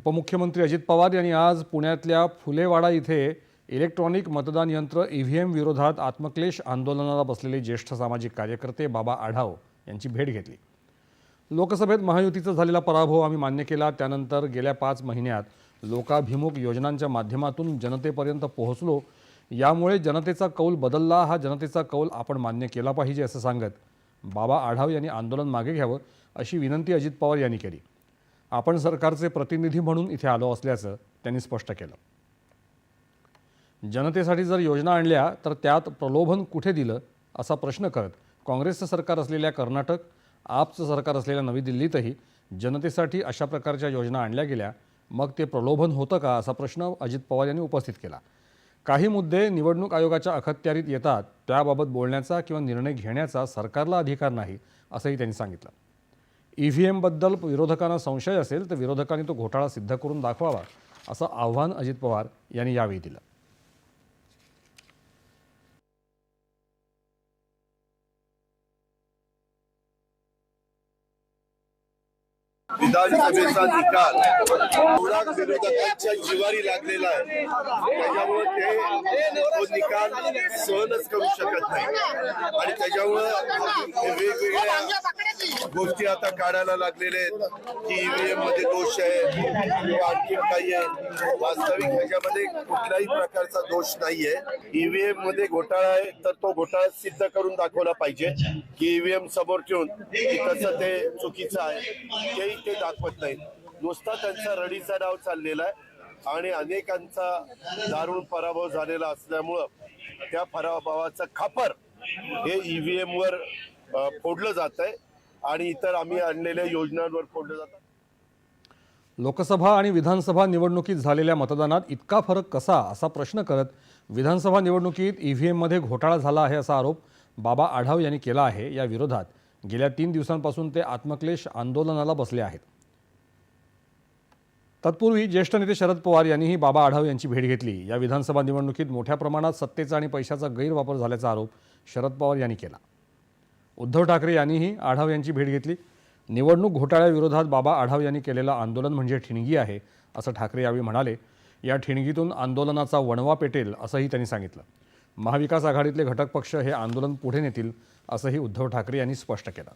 उपमुख्यमंत्री अजित पवार यांनी आज पुण्यातल्या फुलेवाडा इथे इलेक्ट्रॉनिक मतदान यंत्र ई व्ही एम विरोधात आत्मक्लेश आंदोलनाला बसलेले ज्येष्ठ सामाजिक कार्यकर्ते बाबा आढाव यांची भेट घेतली. लोकसभेत महायुतीचा झालेला पराभव आम्ही मान्य केला. त्यानंतर गेल्या पाच महिन्यात लोकाभिमुख योजनांच्या माध्यमातून जनतेपर्यंत पोहोचलो. यामुळे जनतेचा कौल बदलला. हा जनतेचा कौल आपण मान्य केला पाहिजे असं सांगत बाबा आढाव यांनी आंदोलन मागे घ्यावं अशी विनंती अजित पवार यांनी केली. आपण सरकारचे प्रतिनिधी म्हणून इथे आलो असल्याचं त्यांनी स्पष्ट केलं. जनतेसाठी जर योजना आणल्या तर त्यात प्रलोभन कुठे दिलं असा प्रश्न करत काँग्रेसचं सरकार असलेल्या कर्नाटक आपचं सरकार असलेल्या नवी दिल्लीतही जनतेसाठी अशा प्रकारच्या योजना आणल्या गेल्या मग ते प्रलोभन होतं का असा प्रश्न अजित पवार यांनी उपस्थित केला. काही मुद्दे निवडणूक आयोगाच्या अखत्यारीत येतात त्याबाबत बोलण्याचा किंवा निर्णय घेण्याचा सरकारला अधिकार नाही असंही त्यांनी सांगितलं. ई व्ही एमबद्दल विरोधकांना संशय असेल तर विरोधकांनी तो घोटाळा सिद्ध करून दाखवावा असं आव्हान अजित पवार यांनी यावेळी दिलं. विधानसभेचा निकाल एवढा विरोधकांच्या जिवारी लागलेला आहे त्याच्यामुळे ते तो निकाल सहनच करू शकत नाही. आणि त्याच्यामुळं वेगवेगळ्या गोष्टी आता काढायला लागलेले आहेत. की ईव्हीएममध्ये दोष आहे किंवा आणखी काही आहे. वास्तविक ह्याच्यामध्ये कुठल्याही प्रकारचा दोष नाहीये. ईव्हीएममध्ये घोटाळा आहे तर तो घोटाळा सिद्ध करून दाखवला पाहिजे. की ईव्हीएम समोर ठेवून कसं ते चुकीचं आहे तेही ते दाखवत नाही. नुसता त्यांचा रडीचा डाव चाललेला आहे. आणि अनेकांचा दारुण पराभव झालेला असल्यामुळं त्या पराभवाचं खापर हे ईव्हीएम वर फोडलं जात आहे आणि इतर आम्ही आणलेल्या योजनांवर फोडलं जातात लोकसभा आणि विधानसभा निवडणुकीत झालेल्या मतदानात इतका फरक कसा असा प्रश्न करत विधानसभा निवडणुकीत ईव्हीएममध्ये घोटाळा झाला आहे असा आरोप बाबा आढाव यांनी केला आहे या विरोधात. गेल्या तीन दिवसांपासून ते आत्मक्लेश आंदोलनाला बसले आहेत. तत्पूर्वी ज्येष्ठ नेते शरद पवार यांनीही बाबा आढाव यांची भेट घेतली. या विधानसभा निवडणुकीत मोठ्या प्रमाणात सत्तेचा आणि पैशाचा गैरवापर झाल्याचा आरोप शरद पवार यांनी केला. उद्धव ठाकरे यांनीही आढाव यांची भेट घेतली. निवडणूक घोटाळ्याविरोधात बाबा आढाव यांनी केलेलं आंदोलन म्हणजे ठिणगी आहे असं ठाकरे यावेळी म्हणाले. या ठिणगीतून आंदोलनाचा वणवा पेटेल असंही त्यांनी सांगितलं. महाविकास आघाडीतले घटक पक्ष हे आंदोलन पुढे नेतील असंही उद्धव ठाकरे यांनी स्पष्ट केलं.